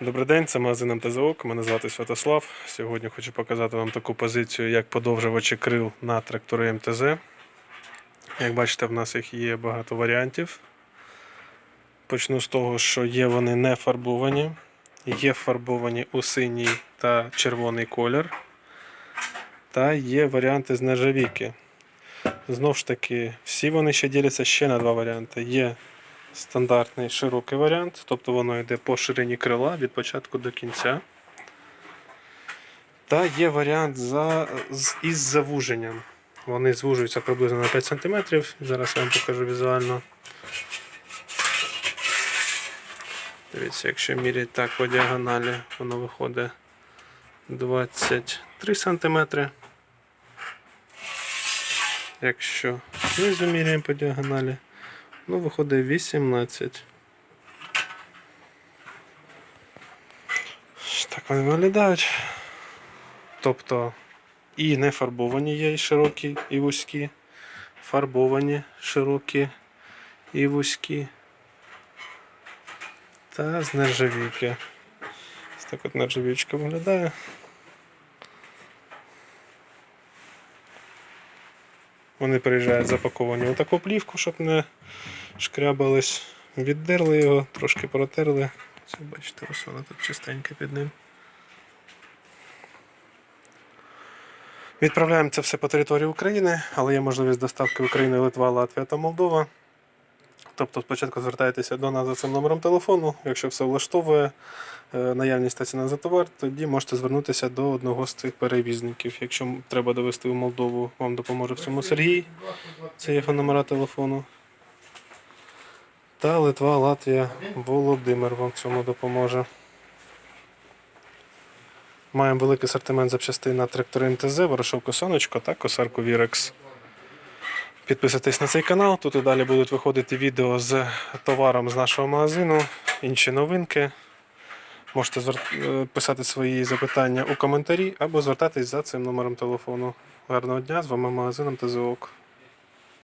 Добрий день, це магазин МТЗОК. Мене звати Святослав. Сьогодні хочу показати вам таку позицію, як подовжувачі крил на трактори МТЗ. Як бачите, в нас їх є багато варіантів. Почну з того, що є вони не фарбовані, є фарбовані у синій та червоний колір. Та є варіанти з нержавійки. Знову ж таки, всі вони ще діляться ще на два варіанти. Є стандартний широкий варіант, тобто воно йде по ширині крила від початку до кінця. Та є варіант за, з, із завуженням. Вони звужуються приблизно на 5 см. Зараз я вам покажу візуально. Дивіться, якщо міряти так по діагоналі, воно виходить 23 см. Якщо знизу міряємо по діагоналі, ну виходить 18. Так вони виглядають. Тобто і не фарбовані є і широкі, і вузькі, фарбовані широкі і вузькі. Та з нержавійки. Ось так от нержавічка виглядає. Вони приїжджають запаковані у таку плівку, щоб не шкрябались. Віддерли його, трошки протерли. Це бачите, ось вона тут чистенька під ним. Відправляємо це все по території України, але є можливість доставки України, Литва, Латвія та Молдова. Тобто спочатку звертайтеся до нас за цим номером телефону. Якщо все влаштовує е, наявність та за товар, тоді можете звернутися до одного з цих перевізників. Якщо треба довести в Молдову, вам допоможе в цьому Сергій. Це його номера телефону. Та Литва, Латвія, Володимир вам цьому допоможе. Маємо великий асортимент запчастин на трактори МТЗ, ворошилку сонечко та косарку Вірекс. Підписуйтесь на цей канал, тут і далі будуть виходити відео з товаром з нашого магазину, інші новинки. Можете е, писати свої запитання у коментарі або звертатись за цим номером телефону. Гарного дня, з вами магазином МТЗОК.